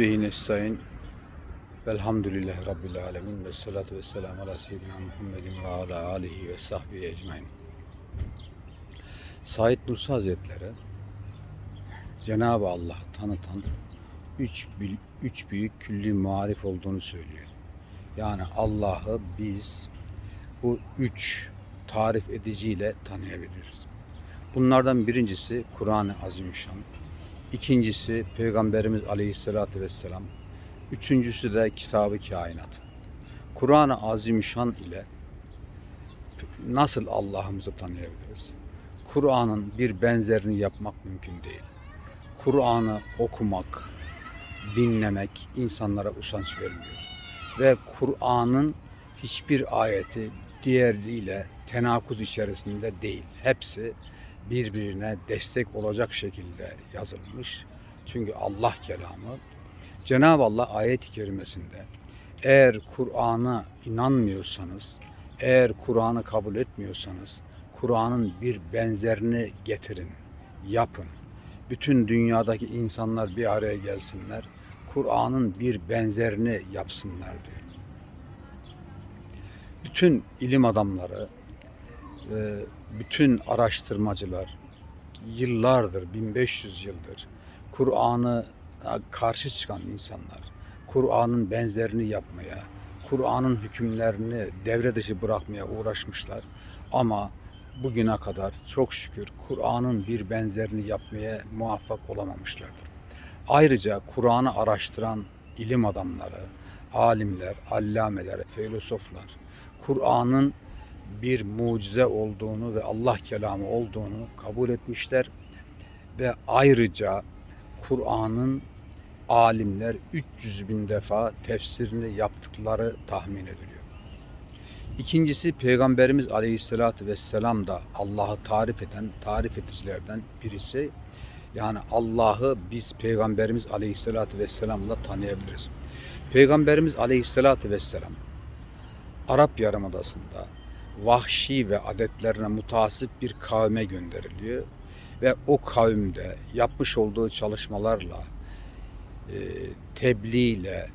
Bihi nestaîn. Velhamdülillahi Rabbil alemin. Ve salatu ve selamu ala seyyidina Muhammedin ve ala alihi ve sahbihi ecmain. Said Nursi Hazretleri Cenab-ı Allah'ı tanıtan üç, üç büyük külli marif olduğunu söylüyor. Yani Allah'ı biz bu üç tarif ediciyle tanıyabiliriz. Bunlardan birincisi Kur'an-ı Azimüşşan. İkincisi Peygamberimiz Aleyhisselatü Vesselam. Üçüncüsü de Kitab-ı Kainat. Kur'an-ı Azimüşşan ile nasıl Allah'ımızı tanıyabiliriz? Kur'an'ın bir benzerini yapmak mümkün değil. Kur'an'ı okumak, dinlemek insanlara usanç vermiyor. Ve Kur'an'ın hiçbir ayeti diğeriyle tenakuz içerisinde değil. Hepsi birbirine destek olacak şekilde yazılmış. Çünkü Allah kelamı Cenab-ı Allah ayet-i kerimesinde eğer Kur'an'a inanmıyorsanız, eğer Kur'an'ı kabul etmiyorsanız Kur'an'ın bir benzerini getirin, yapın. Bütün dünyadaki insanlar bir araya gelsinler, Kur'an'ın bir benzerini yapsınlar diyor. Bütün ilim adamları, e, bütün araştırmacılar yıllardır, 1500 yıldır Kur'an'ı karşı çıkan insanlar, Kur'an'ın benzerini yapmaya, Kur'an'ın hükümlerini devre dışı bırakmaya uğraşmışlar. Ama bugüne kadar çok şükür Kur'an'ın bir benzerini yapmaya muvaffak olamamışlardır. Ayrıca Kur'an'ı araştıran ilim adamları, alimler, allameler, filozoflar, Kur'an'ın bir mucize olduğunu ve Allah kelamı olduğunu kabul etmişler ve ayrıca Kur'an'ın alimler 300 bin defa tefsirini yaptıkları tahmin ediliyor. İkincisi Peygamberimiz Aleyhisselatü Vesselam da Allah'ı tarif eden, tarif edicilerden birisi. Yani Allah'ı biz Peygamberimiz Aleyhisselatü Vesselam'la tanıyabiliriz. Peygamberimiz Aleyhisselatü Vesselam Arap Yarımadası'nda vahşi ve adetlerine mutasip bir kavme gönderiliyor. Ve o kavimde yapmış olduğu çalışmalarla e, tebliğle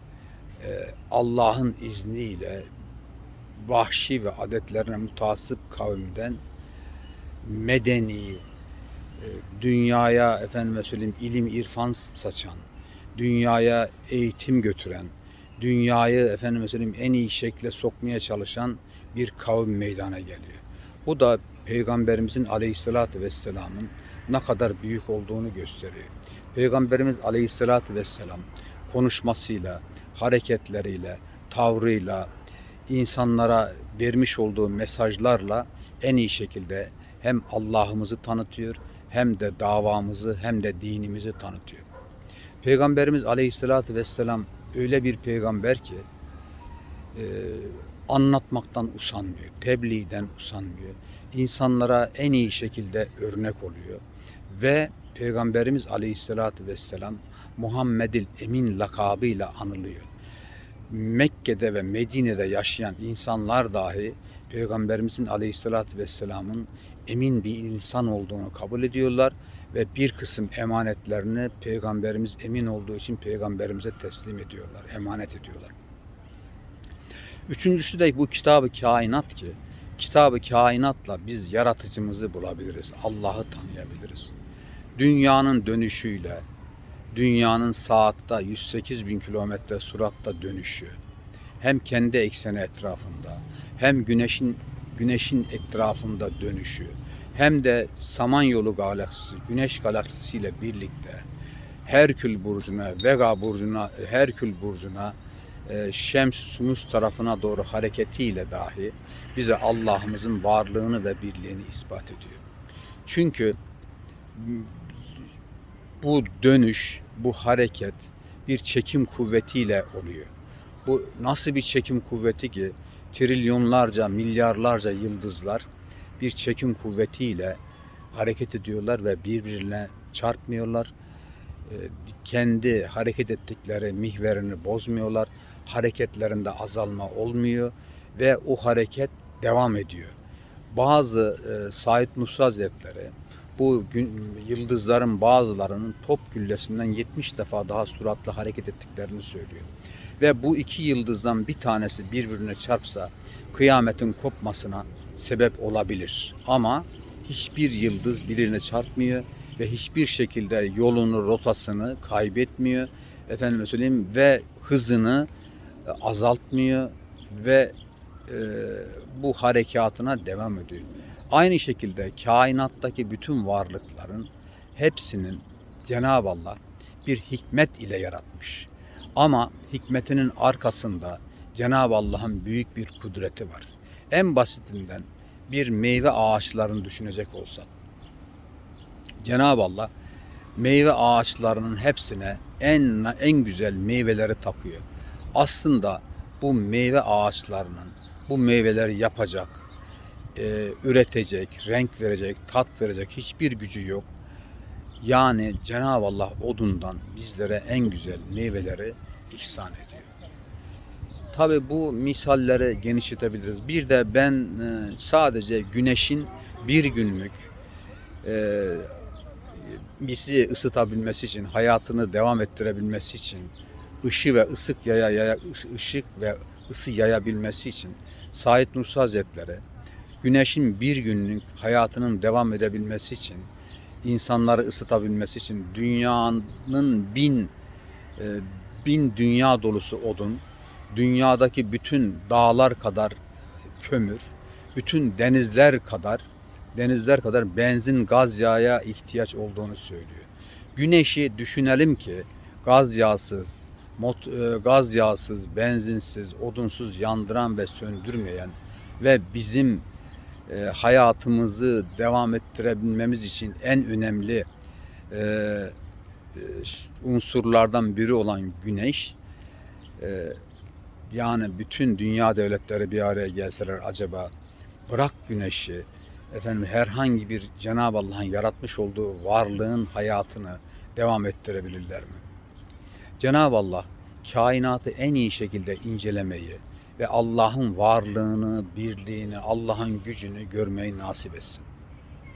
e, Allah'ın izniyle vahşi ve adetlerine mutasip kavimden medeni, e, dünyaya efendime söyleyeyim ilim irfan saçan, dünyaya eğitim götüren, dünyayı efendime söyleyeyim en iyi şekle sokmaya çalışan bir kavim meydana geliyor. Bu da Peygamberimizin Aleyhisselatü Vesselam'ın ne kadar büyük olduğunu gösteriyor. Peygamberimiz Aleyhisselatü Vesselam konuşmasıyla, hareketleriyle, tavrıyla, insanlara vermiş olduğu mesajlarla en iyi şekilde hem Allah'ımızı tanıtıyor hem de davamızı hem de dinimizi tanıtıyor. Peygamberimiz Aleyhisselatü Vesselam öyle bir peygamber ki e, anlatmaktan usanmıyor, tebliğden usanmıyor. İnsanlara en iyi şekilde örnek oluyor. Ve Peygamberimiz Aleyhisselatü Vesselam Muhammedil Emin lakabıyla anılıyor. Mekke'de ve Medine'de yaşayan insanlar dahi Peygamberimizin Aleyhisselatü Vesselam'ın emin bir insan olduğunu kabul ediyorlar ve bir kısım emanetlerini Peygamberimiz emin olduğu için Peygamberimize teslim ediyorlar, emanet ediyorlar. Üçüncüsü de bu kitabı kainat ki kitabı kainatla biz yaratıcımızı bulabiliriz, Allah'ı tanıyabiliriz. Dünyanın dönüşüyle, dünyanın saatte 108 bin kilometre suratta dönüşü, hem kendi ekseni etrafında, hem güneşin güneşin etrafında dönüşü, hem de Samanyolu galaksisi, Güneş galaksisi ile birlikte Herkül burcuna, Vega burcuna, Herkül burcuna, e, Şems Sumus tarafına doğru hareketiyle dahi bize Allah'ımızın varlığını ve birliğini ispat ediyor. Çünkü bu dönüş, bu hareket bir çekim kuvvetiyle oluyor. Bu nasıl bir çekim kuvveti ki trilyonlarca, milyarlarca yıldızlar bir çekim kuvvetiyle hareket ediyorlar ve birbirine çarpmıyorlar. Ee, Kendi hareket ettikleri mihverini bozmuyorlar. Hareketlerinde azalma olmuyor ve o hareket devam ediyor. Bazı e, Said Nursi Hazretleri bu gün, yıldızların bazılarının top güllesinden 70 defa daha süratli hareket ettiklerini söylüyor. Ve bu iki yıldızdan bir tanesi birbirine çarpsa kıyametin kopmasına sebep olabilir. Ama hiçbir yıldız birbirine çarpmıyor ve hiçbir şekilde yolunu, rotasını kaybetmiyor. Efendime söyleyeyim ve hızını e, azaltmıyor ve e, bu harekatına devam ediyor. Aynı şekilde kainattaki bütün varlıkların hepsinin Cenab-ı Allah bir hikmet ile yaratmış. Ama hikmetinin arkasında Cenab-ı Allah'ın büyük bir kudreti var. En basitinden bir meyve ağaçlarını düşünecek olsak. Cenab-ı Allah meyve ağaçlarının hepsine en en güzel meyveleri takıyor. Aslında bu meyve ağaçlarının bu meyveleri yapacak, e, üretecek, renk verecek, tat verecek hiçbir gücü yok. Yani Cenab-ı Allah odundan bizlere en güzel meyveleri ihsan ediyor. Tabi bu misalleri genişletebiliriz. Bir de ben e, sadece güneşin bir günlük e, bizi ısıtabilmesi için, hayatını devam ettirebilmesi için, ışı ve ısık yaya, yaya ışık ve ısı yayabilmesi için Said Nursi Hazretleri güneşin bir günlük hayatının devam edebilmesi için, insanları ısıtabilmesi için dünyanın bin e, bin dünya dolusu odun, dünyadaki bütün dağlar kadar kömür, bütün denizler kadar denizler kadar benzin, gaz yağa ihtiyaç olduğunu söylüyor. Güneşi düşünelim ki gaz yağsız, mot, e, gaz yağsız, benzinsiz, odunsuz yandıran ve söndürmeyen ve bizim e, hayatımızı devam ettirebilmemiz için en önemli e, e, unsurlardan biri olan güneş e, yani bütün dünya devletleri bir araya gelseler acaba bırak güneşi efendim herhangi bir Cenab-ı Allah'ın yaratmış olduğu varlığın hayatını devam ettirebilirler mi? Cenab-ı Allah kainatı en iyi şekilde incelemeyi ve Allah'ın varlığını, birliğini, Allah'ın gücünü görmeyi nasip etsin.